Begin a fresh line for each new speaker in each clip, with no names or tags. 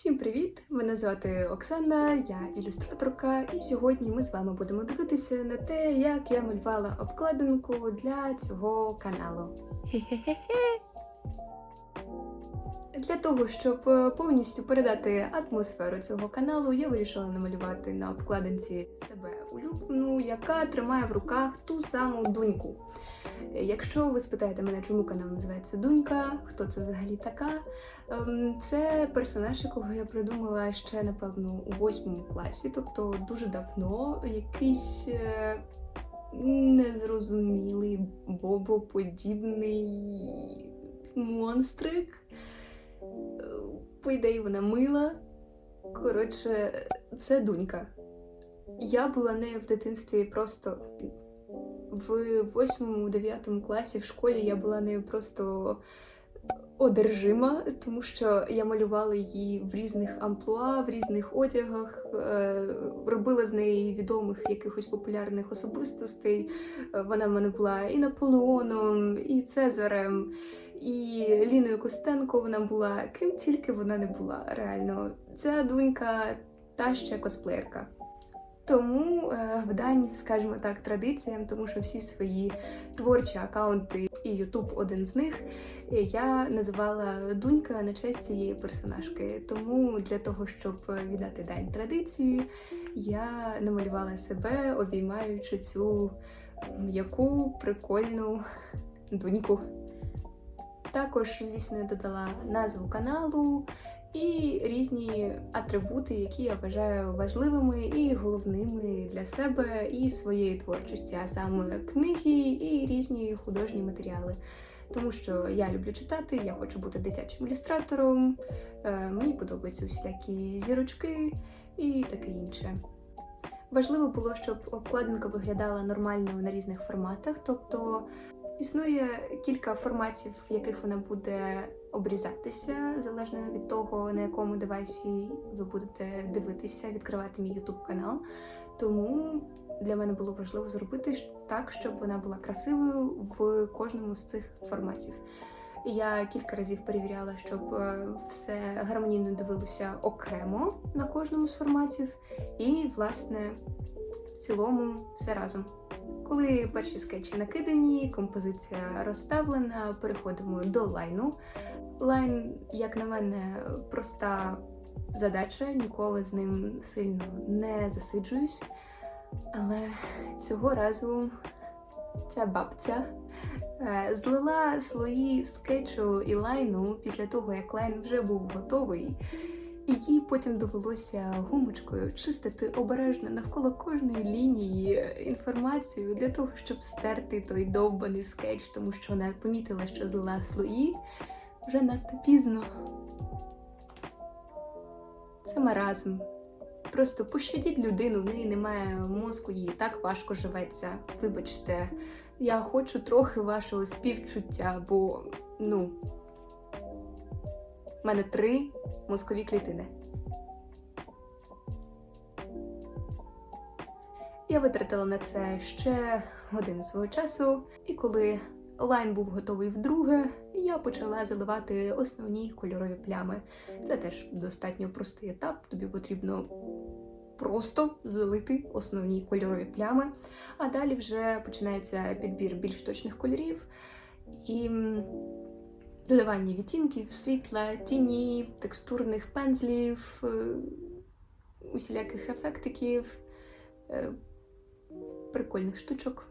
Всім привіт! Мене звати Оксана, я ілюстраторка, і сьогодні ми з вами будемо дивитися на те, як я малювала обкладинку для цього каналу. Для того, щоб е, повністю передати атмосферу цього каналу, я вирішила намалювати на обкладинці себе улюблену, яка тримає в руках ту саму дуньку. Якщо ви спитаєте мене, чому канал називається Дунька, хто це взагалі така, ем, це персонаж, якого я придумала ще, напевно, у восьмому класі, тобто дуже давно, якийсь е, незрозумілий бобоподібний монстрик. По ідеї, вона мила. Коротше, це дунька. Я була нею в дитинстві просто в 8-9 класі в школі я була нею просто одержима, тому що я малювала її в різних амплуа, в різних одягах, е, робила з неї відомих якихось популярних особистостей. Е, Вона в мене була і Наполеоном, і Цезарем, і Ліною Костенко. Вона була ким тільки вона не була. Реально, ця дунька та ще косплеєрка. Тому е, вдань, скажімо так, традиціям, тому що всі свої творчі акаунти і Ютуб один з них е, я називала Дунька на честь цієї персонажки. Тому для того, щоб віддати дань традиції, я намалювала себе, обіймаючи цю м'яку, прикольну дуньку. Також, звісно, я додала назву каналу і різні атрибути, які я вважаю важливими і головними для себе і своєї творчості, а саме книги і різні художні матеріали. Тому що я люблю читати, я хочу бути дитячим ілюстратором, е, мені подобаються усілякі зірочки і таке інше. Важливо було, щоб обкладинка виглядала нормально на різних форматах, тобто Існує кілька форматів, в яких вона буде обрізатися, залежно від того, на якому девайсі ви будете дивитися, відкривати мій YouTube канал. Тому для мене було важливо зробити так, щоб вона була красивою в кожному з цих форматів. Я кілька разів перевіряла, щоб е, все гармонійно дивилося окремо на кожному з форматів, і, власне, в цілому все разом. Коли перші скетчі накидані, композиція розставлена, переходимо до лайну. Лайн, як на мене, проста задача, ніколи з ним сильно не засиджуюсь. Але цього разу ця бабця е, злила слої скетчу і лайну після того, як лайн вже був готовий. І їй потім довелося гумочкою чистити обережно навколо кожної лінії інформацію для того, щоб стерти той довбаний скетч, тому що вона помітила, що злила слої вже надто пізно. Це маразм. Просто пощадіть людину, в неї немає мозку, їй так важко живеться. Вибачте, я хочу трохи вашого співчуття, бо ну. У мене три мозкові клітини. Я витратила на це ще годину свого часу, і коли лайн був готовий вдруге, я почала заливати основні кольорові плями. Це теж достатньо простий етап. Тобі потрібно просто залити основні кольорові плями, а далі вже починається підбір більш точних кольорів. І додавання відтінків, світла, тінів, текстурних пензлів, е, усіляких ефектиків, е, прикольних штучок.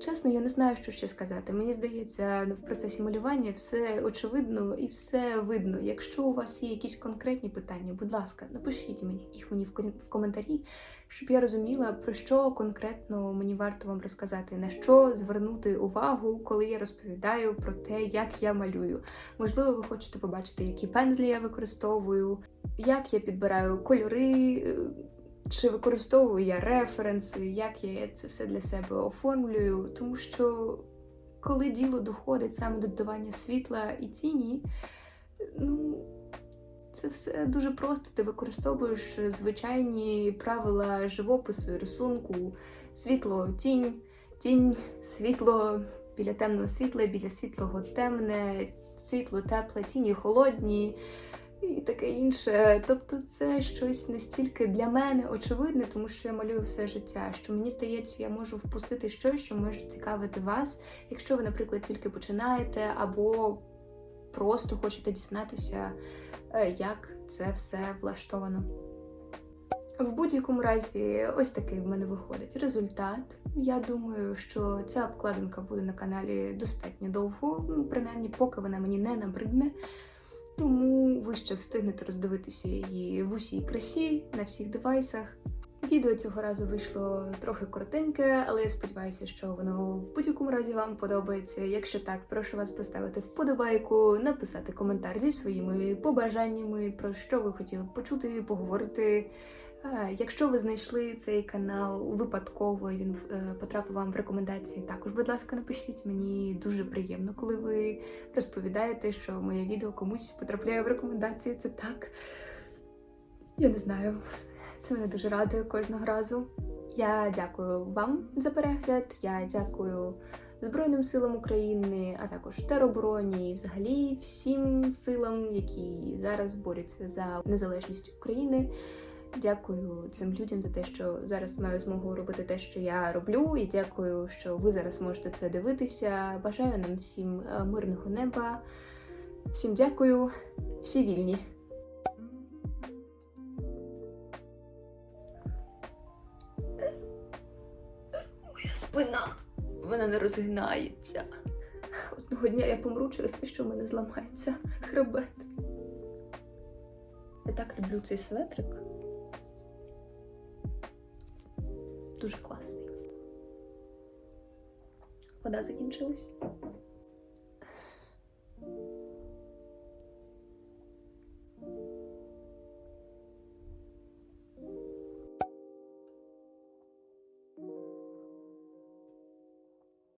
Чесно, я не знаю, що ще сказати. Мені здається, в процесі малювання все очевидно і все видно. Якщо у вас є якісь конкретні питання, будь ласка, напишіть їх мені в коментарі, щоб я розуміла, про що конкретно мені варто вам розказати, на що звернути увагу, коли я розповідаю про те, як я малюю. Можливо, ви хочете побачити, які пензлі я використовую, як я підбираю кольори. Чи використовую я референси, як я це все для себе оформлюю, тому що коли діло доходить саме до додавання світла і тіні, ну це все дуже просто. Ти використовуєш звичайні правила живопису і рисунку, світло, тінь, тінь, світло біля темного світла, біля світлого темне, світло, тепле, тіні холодні. І таке інше. Тобто, це щось настільки для мене очевидне, тому що я малюю все життя. Що мені здається, я можу впустити щось, що може цікавити вас, якщо ви, наприклад, тільки починаєте, або просто хочете дізнатися, е, як це все влаштовано. В будь-якому разі, ось такий в мене виходить результат. Я думаю, що ця обкладинка буде на каналі достатньо довго, принаймні, поки вона мені не набридне. Тому ви ще встигнете роздивитися її в усій красі на всіх девайсах. Відео цього разу вийшло трохи коротеньке, але я сподіваюся, що воно в будь-якому разі вам подобається. Якщо так, прошу вас поставити вподобайку, написати коментар зі своїми побажаннями, про що ви хотіли почути, поговорити. Е, Якщо ви знайшли цей канал випадково, він е, потрапив вам в рекомендації, також, будь ласка, напишіть. Мені дуже приємно, коли ви розповідаєте, що моє відео комусь потрапляє в рекомендації. Це так. Я не знаю. Це мене дуже радує кожного разу. Я дякую вам за перегляд. Я дякую Збройним силам України, а також теробороні, і взагалі всім силам, які зараз борються за незалежність України. Дякую цим людям за те, що зараз маю змогу робити те, що я роблю, і дякую, що ви зараз можете це дивитися. Бажаю нам всім е, мирного неба. Всім дякую, всі вільні. Моя спина. Вона не розгинається. Одного дня я помру через те, що в мене зламається хребет. Я так люблю цей светрик. Дуже класний. Вода закінчилась.